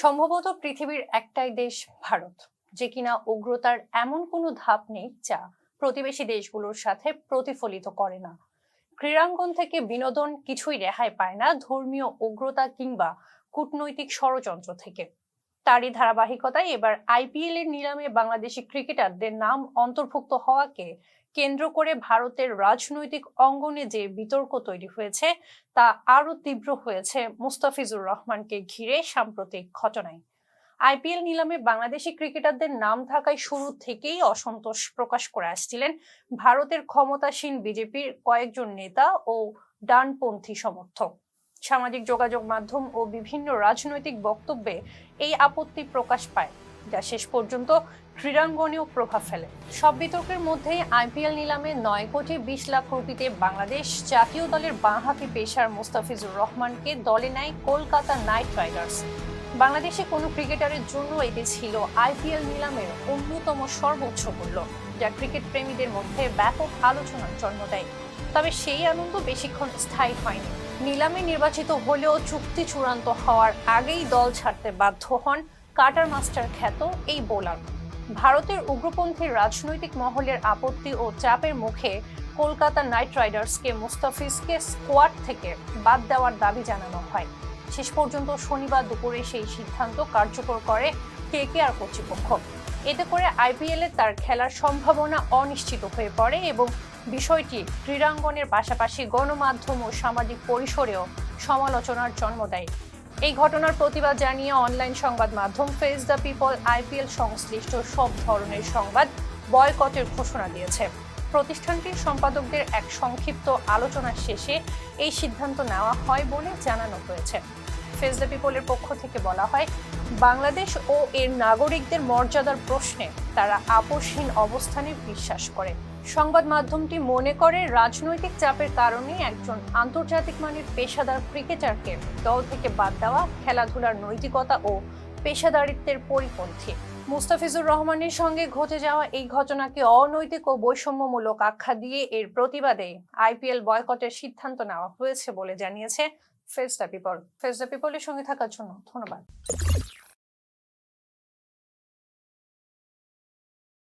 সম্ভবত পৃথিবীর একটাই দেশ ভারত, যে কিনা উগ্রতার এমন কোনো ধাপ নেই যা প্রতিবেশী দেশগুলোর সাথে প্রতিফলিত করে না। ক্রীড়াঙ্গন থেকে বিনোদন কিছুই রেহাই পায় না ধর্মীয় উগ্রতা কিংবা কূটনৈতিক ষড়যন্ত্র থেকে। তারই ধারাবাহিকতায় এবার আইপিএল এর নিলামে বাংলাদেশি ক্রিকেটারদের নাম অন্তর্ভুক্ত হওয়াকে কেন্দ্র করে ভারতের রাজনৈতিক অঙ্গনে যে বিতর্ক তৈরি হয়েছে, তা আরও তীব্র হয়েছে মুস্তাফিজুর রহমানকে ঘিরে সাম্প্রতিক ঘটনায়। আইপিএল নিলামে বাংলাদেশি ক্রিকেটারদের নাম থাকায় শুরু থেকেই অসন্তোষ প্রকাশ করে আসছিলেন ভারতের ক্ষমতাসীন বিজেপির কয়েকজন নেতা ও ডানপন্থী সমর্থক। সামাজিক যোগাযোগ মাধ্যম ও বিভিন্ন রাজনৈতিক বক্তব্যে এই আপত্তি প্রকাশ পায়, যা শেষ পর্যন্ত ক্রীড়াঙ্গনেও প্রভাব ফেলে। সব বিতর্কের মধ্যেই আইপিএল নিলামে নয় কোটি বিশ লাখ রুপিতে বাংলাদেশ জাতীয় দলের বাঁহাতি পেশার মুস্তাফিজুর রহমানকে দলে নেয় কলকাতা নাইট রাইডার্স। বাংলাদেশে কোনো ক্রিকেটারের জন্য এটি ছিল আইপিএল নিলামের অন্যতম সর্বোচ্চ মূল্য, যা ক্রিকেট প্রেমীদের মধ্যে ব্যাপক আলোচনার জন্ম দেয়। তবে সেই আনন্দ বেশিক্ষণ স্থায়ী হয়নি। নিলামে নির্বাচিত হলেও চুক্তি চূড়ান্ত হওয়ার আগেই দল ছাড়তে বাধ্য হন কাটার মাস্টার খ্যাত এই বোলার। ভারতের উগ্রপন্থী রাজনৈতিক মহলের আপত্তি ও চাপের মুখে কলকাতা নাইট রাইডার্সকে মুস্তাফিজকে স্কোয়াড থেকে বাদ দেওয়ার দাবি জানানো হয়। শেষ পর্যন্ত শনিবার দুপুরে সেই সিদ্ধান্ত কার্যকর করে কেকেআর কর্তৃপক্ষ। এতে করে আইপিএলে তার খেলার সম্ভাবনা অনিশ্চিত হয়ে পড়ে এবং বিষয়টি ক্রীড়াঙ্গনের পাশাপাশি গণমাধ্যম ও সামাজিক পরিসরেও সমালোচনার জন্ম দেয়। এই ঘটনার প্রতিবাদ জানিয়ে অনলাইন সংবাদ মাধ্যম ফেস দ্য পিপল, আইপিএল সংশ্লিষ্ট সব ধরনের সংবাদ বয়কটের ঘোষণা দিয়েছে। প্রতিষ্ঠানটির সম্পাদকদের এক সংক্ষিপ্ত আলোচনা শেষে এই সিদ্ধান্ত নেওয়া হয় বলে জানানো হয়েছে। ফেস দ্য পিপলের পক্ষ থেকে বলা হয়, বাংলাদেশ ও এর নাগরিকদের মর্যাদার প্রশ্নে তারা আপোষহীন অবস্থানে বিশ্বাস করে। সংবাদ মাধ্যমটি মনে করে, রাজনৈতিক চাপের কারণে একজন আন্তর্জাতিক মানের পেশাদার ক্রিকেটারকে দল থেকে বাদ দেওয়া, খেলাধুলার নৈতিকতা ও পেশাদারিত্বের পরিপন্থী। মুস্তাফিজুর রহমানের সঙ্গে ঘটে যাওয়া এই ঘটনাকে অনৈতিক ও বৈষম্যমূলক আখ্যা দিয়ে এর প্রতিবাদে আইপিএল বয়কটের সিদ্ধান্ত নেওয়া হয়েছে বলে জানিয়েছে face the people face the পিপলের সঙ্গে থাকার জন্য ধন্যবাদ।